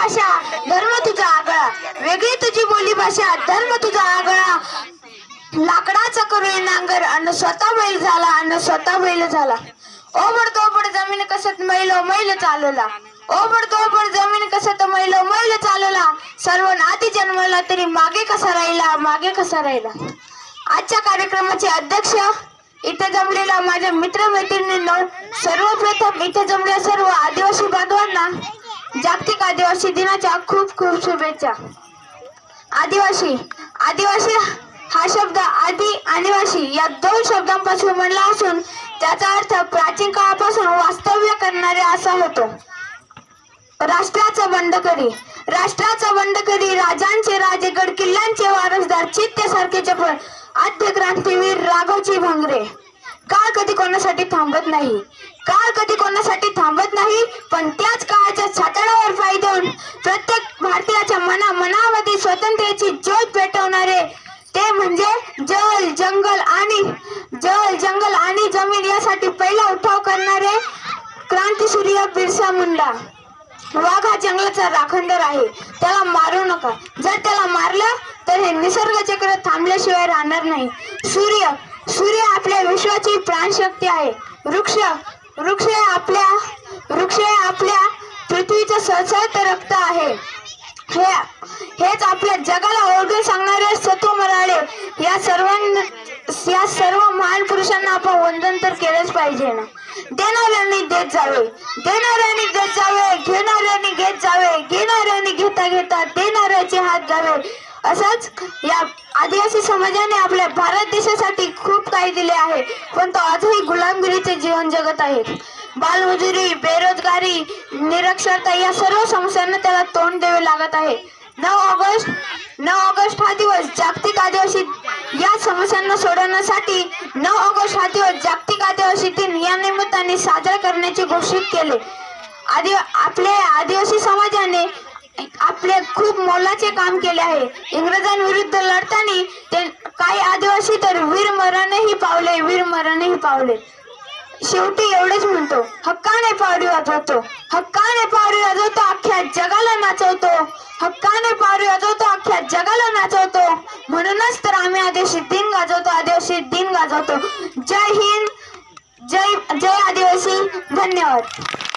भाषा धर्म तुझा आगळा. वेगळी तुझी बोली भाषा धर्म तुझा आगळा. लाकडाचा करू नांगर अन्न स्वतः बैल झाला अन्न स्वतः बैल झाला. ओबड तोबड जमीन कसत मैल मैल चालवला ओबड तोबड जमीन कसत मैल मैल चालवला सर्व नाती जन्मला तरी मागे कसा राहिला मागे कसा राहिला? आजच्या कार्यक्रमाचे अध्यक्ष इथे जमलेला माझ्या मित्र मैत्रिणींनो सर्वप्रथम इथे जमलेल्या सर्व आदिवासी बांधवांना जागतिक आदिवासी दिनाच्या खूप खूप शुभेच्छा. आदिवासी आदिवासी हा शब्द आदि आदिवासी या दोन शब्दांपासून म्हणला असून त्याचा अर्थ प्राचीन काळापासून वास्तव्य करणारे असा होतो. राष्ट्राचा बंडकरी राष्ट्राचा बंडकरी राजांचे राजे गड किल्ल्यांचे वारसदार चित्त्यासारखे पण आद्य क्रांतीवीर राघवची भंगरे. काळ कधी कोणासाठी थांबत नाही. काळ कधी कोणासाठी थांबत नाही पण त्याच काळाच्या छातडावर पाय देऊन प्रत्येक भारतीयाच्या मना मनामध्ये स्वातंत्र्याची ज्योत पेटवणारे ते म्हणजे जल जंगल आणि जल जंगल आणि जमीन यासाठी पहिला उठाव करणारे क्रांतीसूर्य बिरसा मुंडा. वाघ हा जंगलाचा राखणदार आहे. त्याला मारू नका. जर त्याला मारलं तर हे निसर्ग चक्र थांबल्याशिवाय राहणार नाही. सूर्य सूर्य आपल्या विश्वाची प्राणशक्ती आहे. वृक्ष वृक्ष हे आपल्या वृक्ष आपल्या पृथ्वीचं सळसळत रक्त आहे. हे हेच आपल्या जगाला ओळखून सांगणारे सत्व मराळे या सर्व या सर्व महान पुरुषांना आपण पाहिजे ना. देणाऱ्यांनी देत जावे. देणाऱ्यांनी देत जावे घेणाऱ्यांनी घेत जावे घेणाऱ्यांनी घेता घेता देणाऱ्याचे हात घ्यावे असंच या आदिवासी समाजाने आपल्या भारत देशासाठी खूप काही दिले आहे पण तो आजही गुलामगिरीचे जीवन जगत आहे. बालमजुरी बेरोजगारी निरक्षरता या सर्व समस्यांना त्याला तोंड द्यावे लागत आहे. नऊ ऑगस्ट नऊ ऑगस्ट हा दिवस जागतिक आदिवासी या समस्यांना सोडवण्यासाठी नऊ ऑगस्ट हा दिवस जागतिक आदिवासी दिन या निमित्ताने साजरा करण्याचे घोषित केले. आदि आपल्या आदिवासी समाजाने आपले खूप मोलाचे काम केले आहे. इंग्रजांविरुद्ध लढताना ते काही आदिवासी तर वीर मरणही पावले वीर मरणही पावले. शेवटी एवढेच म्हणतो हक्काने पावरी वाजवतो. हक्काने पावरी वाजवतो अख्ख्या जगाला नाचवतो. हक्काने पावरी वाजवतो अख्ख्या जगाला नाचवतो. म्हणूनच तर आम्ही आदिवासी दिन गाजवतो आदिवासी दिन गाजवतो. जय हिंद! जय जय आदिवासी धन्यवाद.